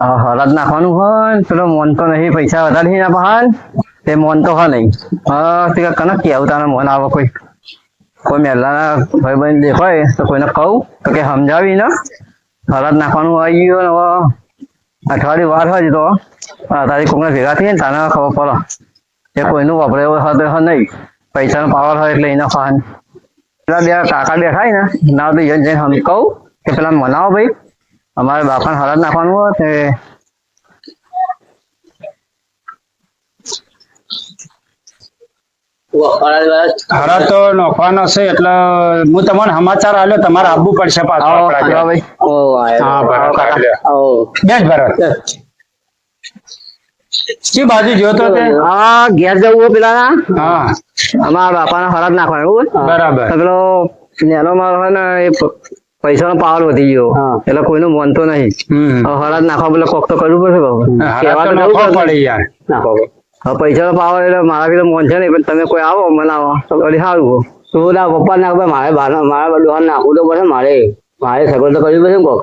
હા, હળદ નાખવાનું હોય પેલો મોન તો નહીં પૈસા વધારે નહીં આપવા તે મોન તો હા નહીં. હા તે કને કેવું તારે મોન આવે કોઈ. કોઈ મહેલાના ભાઈ બહેન દેખાય તો કોઈને કહું તો કે સમજાવી ને હળદ નાખવાનું આવી ગયું હવે અઠવાડિયું વાર હોય તો. તારી કોઈને ભેગા થઈ ને તાને ખબર પડે. એ કોઈનું વાપરે એવું હોય તો નહીં. પૈસાનો પાવર હોય એટલે એના ફાન. પેલા બે કાકા દેખાય ને ના તો જઈને કહું કે પેલા મનાવો ભાઈ. અમારે બાપાને હળદ નાખવાનું હોય તે. હરા તો નોખવાનો છે એટલે હું તમને સમાચાર આલ્યો તમારે આપવું પડશે પાછો. બેસ ભરત શી બાજુ જોતો તે હા ઘેર જવું હોય પેલા હા. અમારા બાપાને હળદ નાખવાનું બરાબર. પેલો નેનો મારો હોય ને એ પૈસા નો પાવર વધી ગયો. એટલે કોઈનું માનતો નહીં. હળદ નાખવા પેલો કોક તો કરવું પડશે બાબુ. પડશે. પૈસા નો. પાવર એટલે મારા બી તો મોન છે નહીં પણ તમે કોઈ આવો મનાવો તો સારું તો ના પપ્પા નાખ મારે બહાર મારે ડોહા નાખવું તો પડે મારે. મારે સગવડ તો કરવી પડે કોક.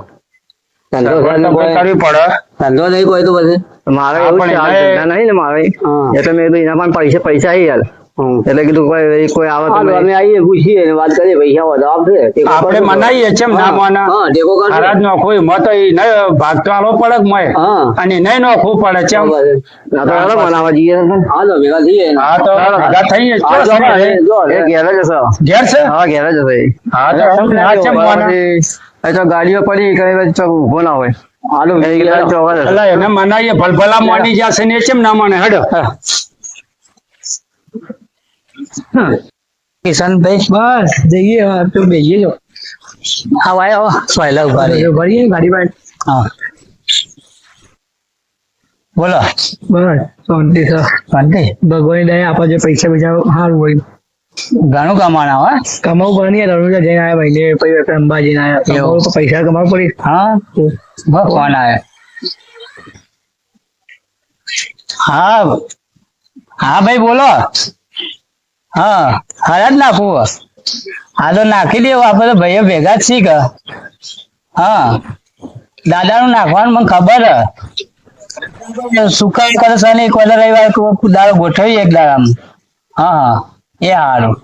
ધંધો કરવી પડે. ધંધો નહીં કોઈ તો પછી. મારે એવું નહીં ને મારે. એટલે મેં એના પણ પૈસા પૈસા આવી યાર. એટલે કીધું કોઈ કોઈ આવે તો અમે આવીએ પૂછીએ ને વાત કરીએ પૈસા વધુ આપશે. ટેકો આપણે મનાઈએ છે ના માના હા ટેકો કરશું. હરાજ નો કોઈ મત ઈ ન ભાગ તો આલવો પડે કે મોય. હા. અને નહીં નોખવું પડે છે. ના તો હાલો મનાવા જઈએ. ને. હાલો ભેગા થઈએ. હા તો ભેગા થઈએ હા, જો, એ, ઘેર જ હશે. ઘેર છે? હા ઘેર જ હશે હા તો આ છે માને. એ તો ગાડીઓ પડી કઈ ચોક ઊભો ના હોય. હાલો એ એને મનાઈએ. ભલભલા માની જશે ને એ ચેમ ના માને હેડો. કિશનભાઈ બસ જઈએ હવે તો બેસીએ જો આવો આવો સોયલા ઊભા રહી ભરીએ ગાડી બાઈક હા બોલો બસ શાંતિ છે શાંતિ ભગવાન દયા આપા જે પૈસા પૈસા સારું હોય ઘણું કમાણા હો કમાવું પડે નહીં રણુજા જઈને આવ્યા ભાઈને પછી આપણે અંબાજી આવ્યા એવું. કમાવું તો પૈસા કમાવું પડે હા બહુ ફોન આવે હા હા ભાઈ બોલો હા હરા જ નાખવું હા તો નાખી દેવું આપડે ભાઈ ભાઈઓ ભેગા જ કે હા. દાદાનું નાખવાનું મને ખબર. સુકાઈ કરે છે? ને એક વાર રવિવાર દાડો ગોઠવી એક દાડામાં. હા હા. એ સારું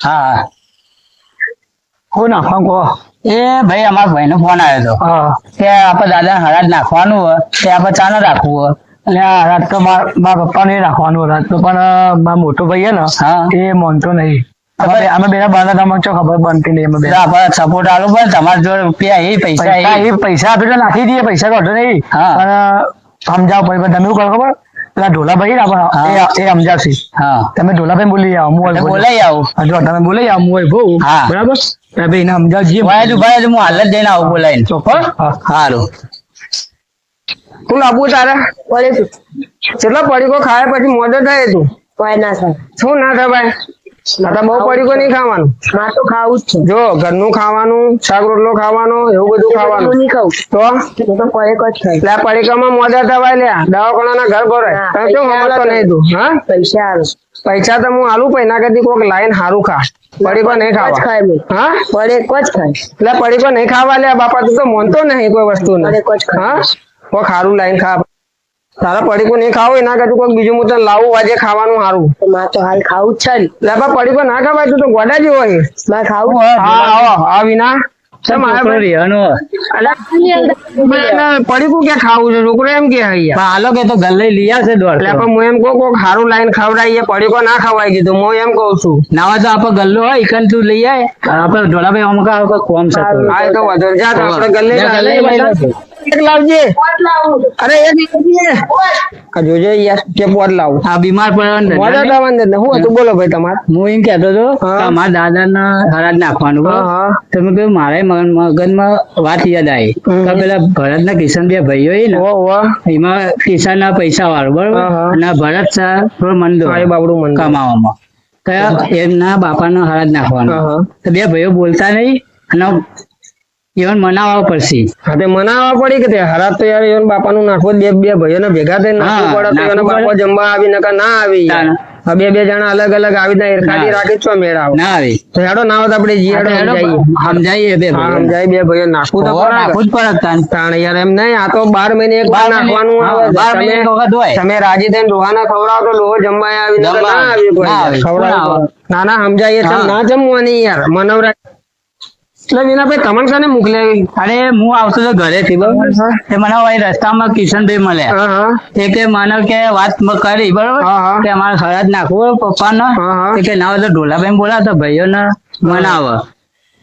હા. કોણ નાખવા કહો? એ ભાઈ અમારા ભાઈનો ફોન આવ્યો હતો. કે આપણે દાદા હરાજ નાખવાનું હોય. તે આપણે ચાનો રાખવું હોય. રાત તો મારા પપ્પા નહીં રાખવાનું રાત તો પણ મારા મોટો ભાઈ હે ને એ માનતો નહીં. અમે બેના બાંધા તમને ચો ખબર બનતી નહીં અમે બે. આપણે સપોર્ટ આલો પણ તમારા જોડે રૂપિયા એ પૈસા એ. પૈસા નાખી દઈએ પૈસા કાઢો નહીં. પણ સમજાવ પડે તમે કરો ખબર? પેલા ઢોલાભાઈ ને આપણે એ સમજાવશે. હા. તમે ઢોલાભાઈ બોલી આવો હું બોલાઈ આવું. જો તમે બોલી આવો હું બહુ બરાબર? ભાઈ સમજાવજે. ભાઈ હું હાલ જ જઈને આવું બોલાઈને. ચોક્કસ. સારું શું લાવવું તારે? કેટલા પડીકો ખાય પછી મોડે થાય તું. કોઈ ના થાય. શું ના થાય ભાઈ? તો બહુ પડીકો નહીં ખાવાનું. મારે તો ખાવું જ છે. જો ઘરનું ખાવાનું શાક રોટલો ખાવાનો એવું બધું ખાવાનું. નહીં ખાવું તો? તો પરેક જ ખાય એટલે પડીકામાં મોજા થવાય લ્યા દવાખાનાના ઘર ભરાય. તમે કેમ સમજતો નહીં તું. હા? પૈસા આવે પૈસા તો હું આલું પણ એના કરતી કોઈક લાઈન સારું ખા. પડીકો નહીં ખાવા. ખાય મેં. હા? પડીકો જ ખાય. એટલે પડીકો નહીં ખાવા લ્યા બાપા તું તો મોનતો નહીં કોઈ વસ્તુ હા? કોઈ ખારું લાઈન ખા. તારા પડીકો નહીં ખાવું એના કરતું કોઈ બીજું મુતન લાવું આજે ખાવાનું સારું તો મારે તો હાલ ખાવું જ છે ને. એટલે બા પડીકો ના ખાવાય તું તો ગોડા જેવો હોય. માં ખાવું જ હા આવો આ વિના. કેમ આવ્યા છોકરો ભાઈ? રહેવાનો એટલે પડીકું ક્યાં ખાવું છે? છોકરો એમ કે હાલો કે તો ઘર લઈ આવશે દોઢ પણ હું એમ કહું કોક હારું લાઈન ખવડાવીએ પડીકો ના ખવાય કીધું. હું એમ કહું છું. નાવા તો આપણે ગલ્લો હોય ઈકન તું લઈ આય. આપણે ઢોલાભાઈ અમુક આવે કોમ છે તો. હા તો જા આપણે ગલ્લે જા, ગલ્લે ગલ્લે લઈ બધા. આવજો. એક લાવજે અરે એક લાવજે. આ જોજે યાર કે પોત લાવું. આ બીમાર પડે મોઢા દાવાનું ને. હું હતું બોલો ભાઈ તમારે. હું એમ કહેતો હતો હા. કે હરાજ નાખવાનું હા બરાબર? હા તમે કહ્યું મારે મગન- મગજમાં વાત યાદ આવી. કે પેલા ભરતના કિશન બે ભાઈઓ ને ઓ ઓ એમાં કિશનના પૈસા વાળું બરોબર. અને ભરત થોડો મંદો બાબડું મન કમાવામાં. એમના બાપાનો હરાજ નાખવાનો. બે ભાઈઓ બોલતા નહીં અને ઈવન મનાવવા પડશે. હા તે મનાવવા પડી કે તે હરાત તો યાર એવન બાપાનું નાખવું બે બે ભાઈઓને ભેગા થઈને નાખવું પડે તો એનો બાપો જમવા આવી નકા ના આવી બે બે જણા અલગ અલગ આવી રીતના એરખાડી રાખી છો મેળા ના આવી તો હેડો ના આવત આપણે જીયાડો સમજાઈએ. સમજાઈએ બે સમજાય બે ભાઈઓ નાખવું તો નાખવું જ પડે. તાણ યાર એમ નહીં આ તો બાર મહિને એક વાર નાખવાનું આવે બાર મહિને એક વખત હોય. તમે રાજી થઈને ડોહાને ખવડાવો તો લોહો જમવા આવી ના આવી. ના ખવડાવો. ના ના સમજાય ના જમવાની યાર. મનવરા એટલે વિનાભાઈ તમને કને મોકલ્યા અરે હું આવતો તો ઘરેથી બરોબર તે મને રસ્તામાં કિશનભાઈ મળ્યા. તે કે મને કે વાત કરી બરોબર. કે અમારે નાખવું પપ્પાને. કે ના હોય તો ઢોલાભાઈ બોલા તો ભાઈઓને મનાવે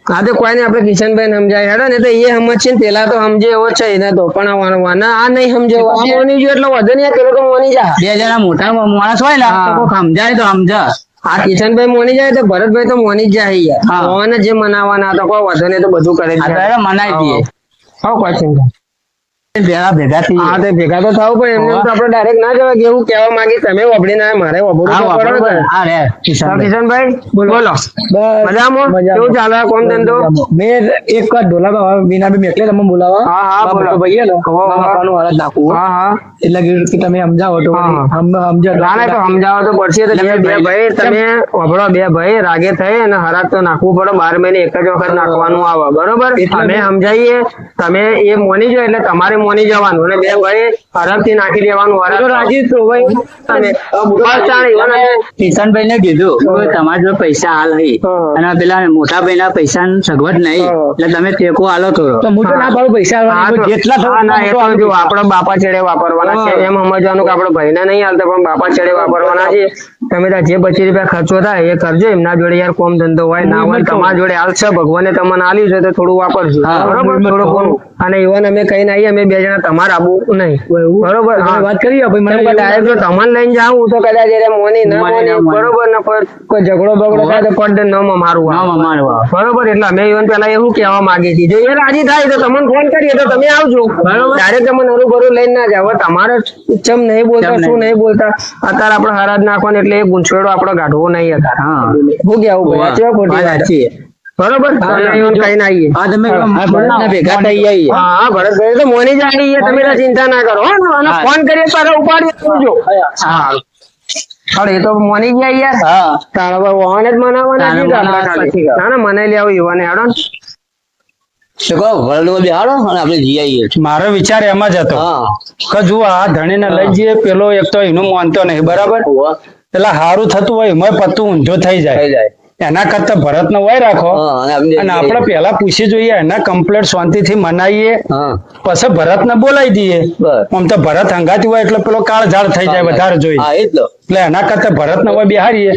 હા તો કોઈ નહીં આપણે કિશનભાઈ સમજાય. હેડો ને તો એ સમજશે ને પેલા તો સમજે એવો છે એને તો પણ આ વાના- વાના આ નહીં સમજે. આ મોની જો એટલે વધે નહીં પેલો તો મોની જા. બે જણા મોટા માણસ હોય ને સમજાય તો સમજા. આ કિશનભાઈ મોની જાય તો ભરતભાઈ તો મોની જ જાય યાર. કોને જે મનાવવાના તો કોઈ વધે તો બધું કરે જાય. દઈએ. હા કોઈ ચિંતા ભેગા ભેગા થઈ હા તે ભેગા તો થવું પણ એમને તો આપણે ડાયરેક્ટ ના જવાય કે એવું કહેવા માંગી તમે વબડી ના મારે વબડું પડે હા રે કિશનભાઈ. કિશનભાઈ બોલો. મજામાં? કેવું ચાલે આ ધંધો? મેં એક વાર ઢોલા વિના બી મેકલે તમે બોલાવા. હા હા બોલો. ભાઈ ને હો, હો. બાપાનું હળદ નાખવું હા. હા એટલે કે તમે સમજાવો તો હા, હા. ના ના તો સમજાવો તો પડશે. તો બે બે ભાઈ તમે વભળો બે ભાઈ રાગે થઈ અને હરાક તો નાખવું પડે. બાર મહિને એક જ વખત નાખવાનું આવે બરોબર? અમે સમજાવીએ તમે એ મોની જો એટલે તમારે મોની જવાનું અને બે ભાઈ હરખથી નાખી દેવાનું રાજી છો ભાઈ. કિશનભાઈ ને કીધું કે તમારા જો પૈસા હાલ નહીં. અને પેલા મોટા ભાઈ ના પૈસા સગવડ નહીં. એટલે તમે ટેકો હાલો થોડો. તો હું તો ના પાડું પૈસા હા આલવાના. તો- જેટલા હા, ના, એ થવું તો જો આપણા બાપા છેડે વાપરવાના છે એમ સમજવાનું કે આપણે ભાઈને નહીં હાલતા પણ બાપા છેડે વાપરવાના છે. તમે ત્યાં જે પચીસ રૂપિયા ખર્ચો થાય એ કરજો. એમના જોડે યાર કોમ ધંધો હોય ના હોય તમારા જોડે હાલશે ભગવાને તમને આલ્યું છે તો થોડું વાપરજો. બરોબર? થોડું અને ઇવન અમે કઈ આવીએ અમે બે જણા તમારે આવું નહીં. બરોબર. વાત કરી કે જો તમને લઈને જાઉં તો કદાચ એને મોની ના મોની. બરોબર ને કોઈ કોઈ ઝઘડો બગડો થાય તો પડ ન મારું બરોબર એટલે અમે ઇવન પેલા એવું કહેવા માંગીએ છીએ જો એ રાજી થાય તો તમને ફોન કરીએ તો તમે આવજો. ડાયરેક્ટ તમને નરું ભરું લઈને ના જાવ તમારે ચમ નહીં બોલતા શું નહીં. બોલતા? અત્યારે આપણે હરાજ નાખવાનું એટલે એ ગુંચવેડો આપણો ગાઢવો નહીં અત્યારે. હું. કેવું ભાઈ ખોટી વાત વાત? બરોબર? તમે ઇવન કઈ ના આવીએ. હા તમે ભેગા થઈ જઈએ હા હા ભરતભાઈ તો મોની જ તમે ચિંતા ના કરો હો. ને? અને હા. ફોન કરીએ પાછા ઉપાડીએ આવજો હા. એ તો મોની જ યાર હા. તારા પર વાહન જ મનાવવાના છે તો આપણે મનાવવા ખાલી. પછી ના ના મનાઈ લેવું યુવાને હેડો ને. તો બેહાડો અને આપણે જઈ આવીએ. મારો વિચાર એમ જ હતો. હા. કે જુઓ આ ધણીને લઈ જઈએ પેલો એક તો એનું માનતો નહીં બરાબર. એટલે સારું થતું હોય એમાં પત્તું ઊંધો થઈ થઈ જાય જાય. એના કરતા ભરત ને હોય રાખો અને આપણે પેલા પૂછી જોઈએ એના કમ્પ્લેટ શાંતિથી મનાઈએ. મનાવીએ પછી ભરત ને બોલાવી દઈએ. આમ તો ભરત હંગાતી હોય એટલે પેલો કાળ ઝાડ થઈ જાય વધારે જોઈ. હા એ જ તો એટલે એના કરતા ભરત ના હોય બિહારીએ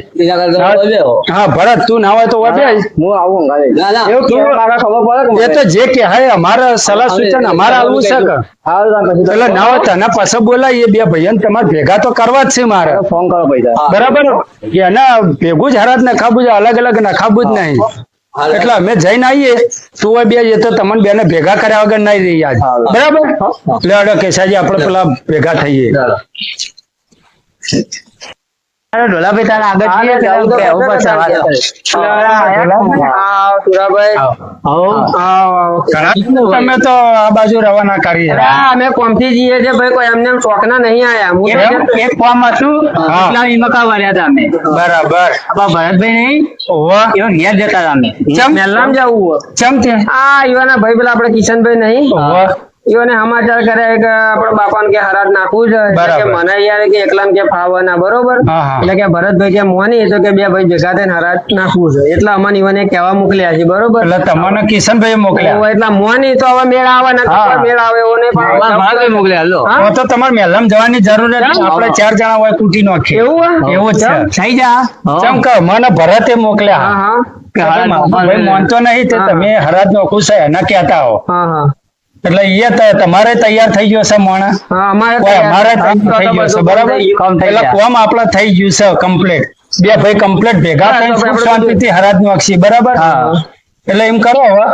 હા. ભરત તું ના હોય તો હોય હું આવું અંગારે. ના ના. એવું કેવું? મારે ખબર પડે એ તો જે કે હાય અમારે સલાહ સૂચન અમારે આવવું છે એટલે ના હોય તને પછી બોલાવીએ બે ભાઈઓને તમારે ભેગા તો કરવા જ છે મારે. ફોન કરો ભાઈ બરાબર? કે એના ભેગું જ હરાજ નખાબું છે અલગ અલગ નખાબું જ નહીં. એટલે અમે જઈને આવીએ. તું હોય બે તો તમને બેને ભેગા કર્યા વગર નહીં રહી આજ. બરાબર? એટલે અડો કેસાજી આપણે પેલા ભેગા થઈએ. આગળ તમે તો આ બાજુ રવાના અમે કોમથી જઈએ છે ભાઈ કોઈ એમને એમ શોખના નહીં આયા. હું એક એક હતું એટલા ઈમકા વર્યા હતા અમે? બરાબર. આપણા ભરતભાઈ નહીં? ઓવા એવા ઘેર જતા હતા અમે. ચમ? મેલામ જવું. ચમ તે આ ભાઈ પેલા આપણે કિશનભાઈ નહીં. ઓવા સમાચાર કર્યા કે આપણા બાપાને કે હરાજ નાખવું છે. કે મને યાર કે એકલાને કે ફાવે બરોબર. એટલે કે ભરતભાઈ કે મોની તો કે બે ભાઈ ભેગા થઈને હરાજ નાખવું છે. એટલે અમને ઈવાને કહેવા મોકલ્યા છે બરોબર? એટલે તમને કિશનભાઈ મોકલ્યા? એટલે મોની તો હવે મેળ આવે ને મેળ આવે એવો નહીં પણ મોકલ્યા લો તો તમારે મેલમ જવાની જરૂર નથી આપણે ચાર જણા હોય કૂટી નાખીએ. એવું એવું છે. થઈ જા. ચમ કે મને ભરતે મોકલ્યા. હા હા. ભાઈ માનતો નહીં તે. તમે હરાજ નોખું છે એના કહેતા હો. હા હા. એટલે એ તો તમારે તૈયાર થઈ ગયો છે મોણા. અમારે કોઈ અમારે તૈયાર. થઈ ગયો છે બરાબર? એટલે કોમ આપડે થઈ ગયું છે કમ્પ્લીટ બે ભાઈ કમ્પ્લીટ ભેગા થઈને શાંતિથી હરાજ નોખશી બરાબર? એટલે એમ કરો હવે.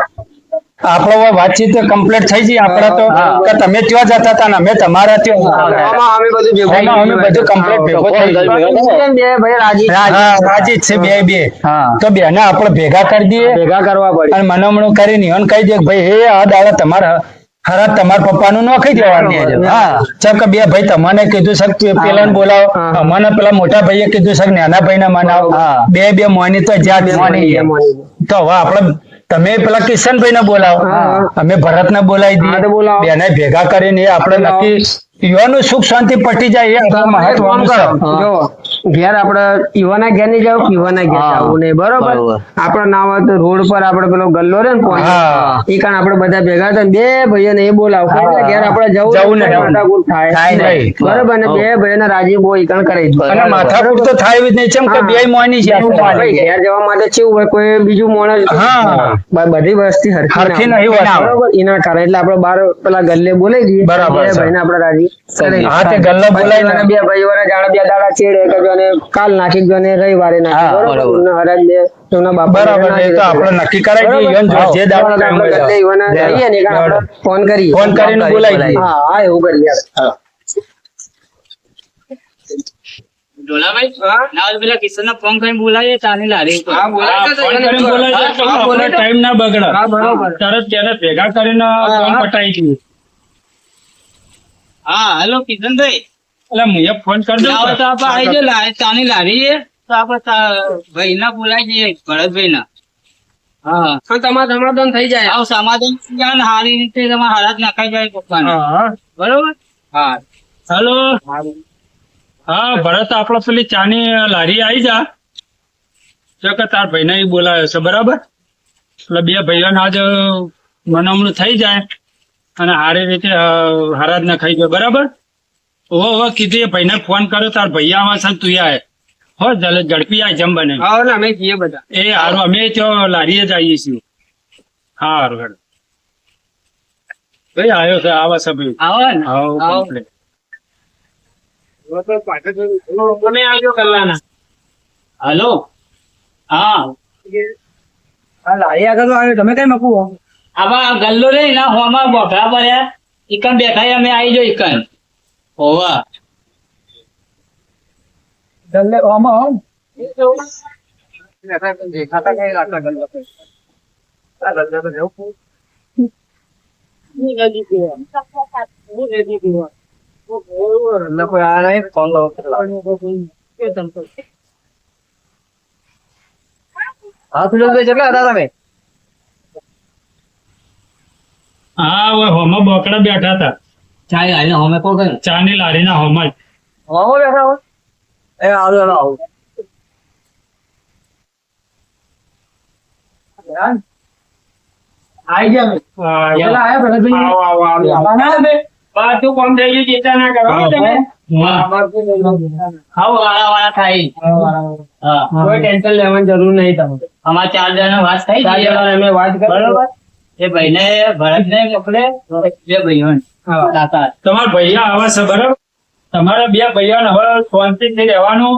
આપડે હવે વાતચીત કમ્પ્લીટ થઈ ગઈ. આપડે તો કે તમે ત્યાં જતા હતા ને અમે તમારા ત્યાં. અમે બધું કમ્પ્લીટ ભેગું થઈ. બે રાજી જ છે બે બે. તો તો બેને આપડે ભેગા કરી દઈએ. ભેગા કરવા પડે. અને મનોમણું કરીને કહી દે કે ભાઈ હે આ દાડા તમારા હરાજ તમારા પપ્પાનું નોખી દેવાનું હા ચમ કે બે ભાઈ તમને કીધું સર કે પેલા બોલાવો. અમારા પેલા મોટા ભાઈએ કીધું સર નાના ભાઈને મનાવો. હા. બે બે મોની તો જ્યાં જ મોની. તો હવે આપણે તમે પેલા કિશનભાઈ ને બોલાવો અમે ભરત ને બોલાવી. દઈએ. બેને ભેગા કરીને આપણે. નક્કી યુવાનું સુખ શાંતિ પટી જાય એ મહત્વનું કરો. ઘેર આપણે પીવાના ઘેર નહીં જાવ પીવાના ઘેર જવું નહીં બરોબર. આપડે ના હોય તો રોડ પર આપણે પેલો ગલ્લો રે ને એ કારણ આપણે આપડે બધા ભેગા થાય બે ભાઈઓ ને એ બોલાવ. ઘેર આપડે જવું. માથાકૂટ થાય. બરોબર? ને બે ભાઈઓ ને રાજી બહુ ઈ કરી. અને માથાકૂટ તો થાય જ નહીં. કે બે મોની છે ઘેર જવા માટે કેવું હોય કોઈ બીજું મોણસ. બધી વસ્તી હરખી નહીં. બરોબર? એના કારણે. એટલે આપણે બાર પેલા ગલ્લે બોલાઈ દઈએ. બરાબર બે છે. ભાઈને આપડે રાજી હા તે ગલ્લો બોલાવીને બે બે ભાઈઓને જાણે બે દાડા ચેડે કે જો ને કાલ નાખી જો અને રવિવારે નાખી બરોબર? બરોબર. હરાજ બે બરાબર એ તો આપણે નક્કી કરાવી દઈએ જે દાડો ટાઈમ હોય ને ફોન કરીએ. ફોન કરીને બોલાવી દઈએ. હા હા એવું કરીએ. હા, ભેગા કરીને હા હેલો કિશનભાઈ. એટલે મુએ ફોન કરજો દઉં તો આપણે આવી જાય ચાની લારી તો આપણે ભાઈ ના બોલાય જઈએ ભરતભાઈ ના હા. તો તમારે સમાધાન થઈ જાય. આવ સમાધાન જાય સારી રીતે તમારે હાલત નાખાઈ જાય પપ્પાને. બરોબર? હા. હેલો. હા ભરત આપડે પેલી ચાની લારી આવી જા. જો કે તાર ભાઈ ને બોલાવ્યો છે બરાબર? એટલે બે ભાઈઓને આજે મનામણું થઈ જાય અને સારી રીતે અ, નખાઈ ના ખાઈ જાય બરાબર? ઓ હો કીધું એ ભાઈને ફોન કર્યો તાર ભાઈ આવે છે તું આય. હો જલે ઝડપી આય જમ બને. હા ને અમે જઈએ બધા. એ હારું અમે તો લારીએ જ આવીએ છીએ. હા હારું હેડો. ભાઈ આવ્યો છે આવા છે ભાઈ. આવો ને. આવો. તમે આવજો કલાના હલો? હા. હા લારી આગળ તો આવ્યો. તમે કઈ મકવું આવા ગલ્લો રે ના હોમાં બોખરા પડ્યા. ઈકન બેઠા અમે આવી જો ઈકન હોવા. ગલ્લે ઓમાં દેખાતા કઈ લાગતા ગલ્લો આ ગલ્લે તો જવું કોઈ આ નહીં લો હા સુરેશભાઈ કેટલા હતા તમે હા હવે હોમાં બોકડા બેઠા હતા. ચાય આને હમે કોણ કઈ ચાની લારીના હોમાં જ. બેઠા હોય. એ આવું આવું. આવું આઈ ગયા પેલા આયા ભરતભાઈ આવો, આવો, આવો. આવવાના બે બધું કામ થઈ ગયું ચિંતા ના કરો. તમે હા. વાળા વાળા થાય. હા કોઈ ટેન્શન લેવાની જરૂર નહીં તમે અમારે ચાર જણા વાત થઈ ચાર જણા અમે વાત કરી. બરોબર. એ ભાઈને ભરત ને મોકલે. બે ભાઈઓ તમારા ભૈયા આવા છે બરાબર? તમારા બે ભૈયા હવે શાંતિથી રહેવાનું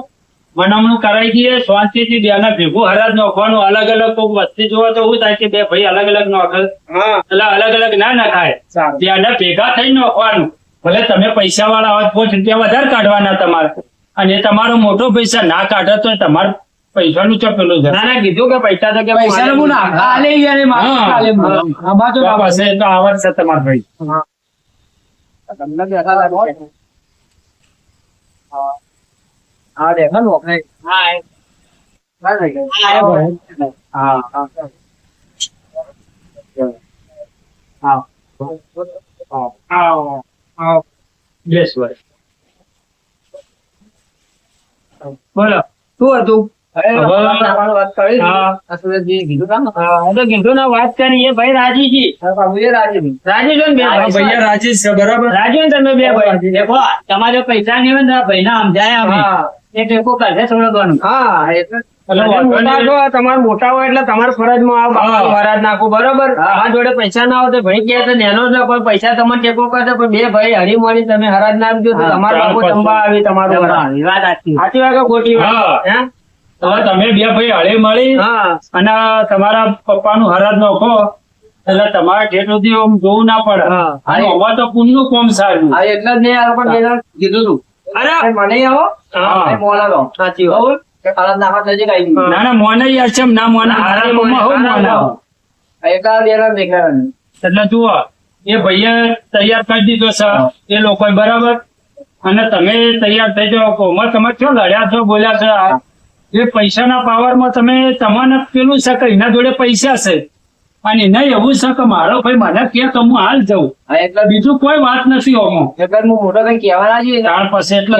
મનામણું કરાવી દઈએ શાંતિથી બેના ભેગું હરાજ નોખવાનું અલગ અલગ કોઈક વસ્તી જોવા તો શું થાય કે બે ભાઈ અલગ અલગ નોખે એટલે અલગ અલગ ના નખાય. બે બેના ભેગા થઈ નોખવાનું. ભલે તમે પૈસા વાળા હોય પોચ રૂપિયા વધારે કાઢવાના તમારે. અને તમારો મોટો પૈસા ના કાઢે તો તમારે પૈસાનું ચપેલું છે? ના ના કીધું કે પૈસા તો કે પૈસા નું ના આલે યાર એ મારે હા. આલે મને. આમાં તો તો પાસે તો આવડ છે તમારા ભાઈ. તમને બેઠા લાગે છે. હા. હા દેખો ને આપણે. હા ના થઈ ગયું. હા. હા હા હા હા આવો હા બેસ વર્ષ બોલો શું હતું તમારે પૈસા નહીં હોય ભાઈ ના સમજાય હા. એટલે એટલે તમે વાંધો મોટા નહીં. છો તમારે મોટા હોય એટલે તમારે ફરજમાં આવો બાપાનું નાખો બરોબર? આ જોડે પૈસા ના હોય તો ભાઈ ગયા તો નેનો જ પણ પૈસા તમને ટેકો કરશે પણ બે ભાઈ હરી મળી તમે હરાજ નાખજો તમારા તમારો બાપુ. ચંબા આવી તમારું વાત સાચી. વાત ખોટી વાત? હવે તમે બે ભાઈ હળે મળી અને તમારા પપ્પાનું હરાજ નોખો એટલે તમારે ઠેઠ સુધી આમ જોવું ના પડે. હા. તો આમાં તો પુણ્યનું કોમ સારું. હા એટલે જ નહીં આ લોકો કીધું તું. અરે મને આવો. હા. મોલા લો સાચી નહીં. ના ના મોને યાર છે ના મોને. હારા મોમાં હું મોના. જણ એટલે જુઓ એ ભાઈએ તૈયાર કરી દીધો છે. એ લોકો બરાબર. અને તમે તૈયાર થઈ જાઓ. કોમર તમે છો લડ્યા છો બોલ્યા છો? એ પૈસાના પાવરમાં તમે તમને પેલું છે કે એના જોડે પૈસા છે. અને એને એવું છે કે મારો ભાઈ મને કે તો હું હાલ જાઉં. એટલે બીજું કોઈ વાત નથી ઓમો. એટલે હું મોટો કઈ કહેવાના જોઈએ ત્રણ પછી એટલે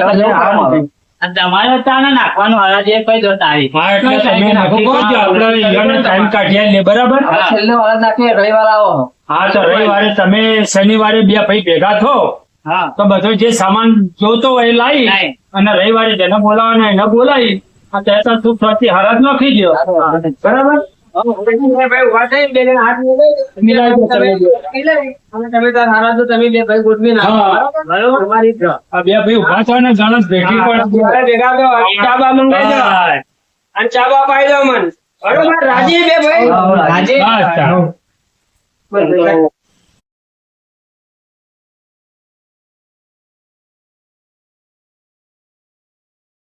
તમારે તાને નાખવાનો હરાજ જે કઈ દો તારીખ. એટલે તમે નક્કી આપણે ટાઈમ કાઢી આલીએ બરાબર? છેલ્લે વાળા નાખે રવિવાર આવો. હા તો રવિવારે તમે શનિવારે બે ભાઈ ભેગા થો. હા. તો બધો જે સામાન જોતો હોય એ લાવી. અને રવિવારે જેને બોલાવવાના એને બોલાવી. ત્યાં તો તું પ્રતિ હરાજ ઊભા થઈ હા. બરાબર? બે ભાઈ ઊભા ને ભેગી પણ અને ચા બા મંગાવી દો. હા. અને ચા બા પાઈ દો મન. બરોબર? રાજી બે ભાઈ? રાજી.